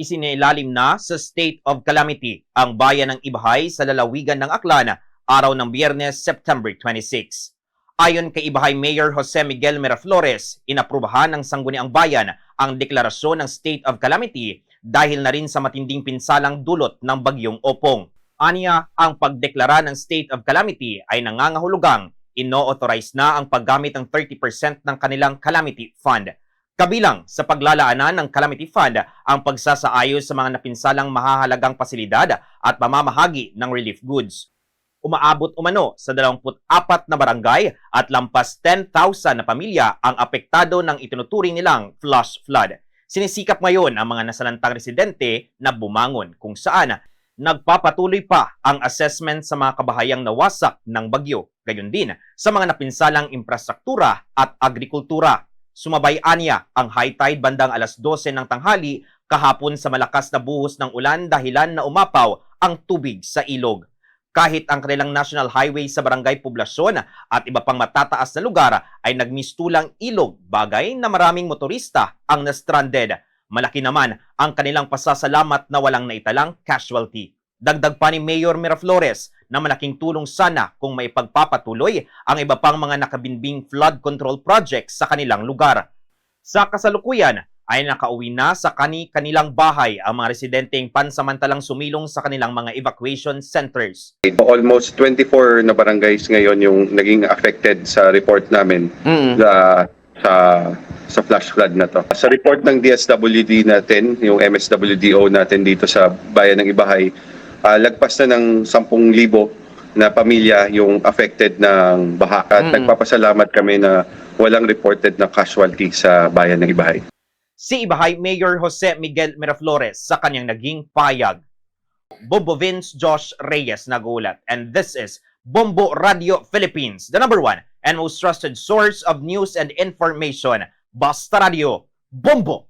Isinailalim na sa state of calamity ang bayan ng Ibahay sa lalawigan ng Aklan araw ng Biyernes, September 26. Ayon kay Ibahay Mayor Jose Miguel Miraflores, inaprubahan ng Sangguniang Bayan ang deklarasyon ng state of calamity dahil na rin sa matinding pinsalang dulot ng bagyong Opong. Aniya, ang pagdeklara ng state of calamity ay nangangahulugang ino-authorize na ang paggamit ng 30% ng kanilang calamity fund. Kabilang sa paglalaanan ng Calamity Fund ang pagsasaayos sa mga napinsalang mahahalagang pasilidad at pamamahagi ng relief goods. Umaabot umano sa 24 na barangay at lampas 10,000 na pamilya ang apektado ng itinuturing nilang flash flood. Sinisikap ngayon ang mga nasalantang residente na bumangon kung saan nagpapatuloy pa ang assessment sa mga kabahayang nawasak ng bagyo, gayon din sa mga napinsalang infrastruktura at agrikultura. Sumabay anya ang high tide bandang alas 12 ng tanghali kahapon sa malakas na buhos ng ulan dahilan na umapaw ang tubig sa ilog. Kahit ang kanilang national highway sa barangay poblasyon at iba pang matataas na lugar ay nagmistulang ilog bagay na maraming motorista ang na-stranded. Malaki naman ang kanilang pasasalamat na walang naitalang casualty. Dagdag pa ni Mayor Miraflores na malaking tulong sana kung may pagpapatuloy ang iba pang mga nakabinbing flood control projects sa kanilang lugar. Sa kasalukuyan ay nakauwi na sa kani-kanilang bahay ang mga residenteng pansamantalang sumilong sa kanilang mga evacuation centers. Almost 24 na barangays ngayon yung naging affected sa report namin sa sa sa flash flood na to. Sa report ng DSWD natin, yung MSWDO natin dito sa bayan ng Ibahay, ah, lagpas na ng 10,000 na pamilya yung affected ng baha. At Mm. nagpapasalamat kami na walang reported na casualty sa bayan ng Ibahay. Si Ibahay Mayor Jose Miguel Miraflores sa kanyang naging payag. Bobo Vince Josh Reyes nagulat and this is Bombo Radio Philippines, the number one and most trusted source of news and information. Basta Radio, Bombo!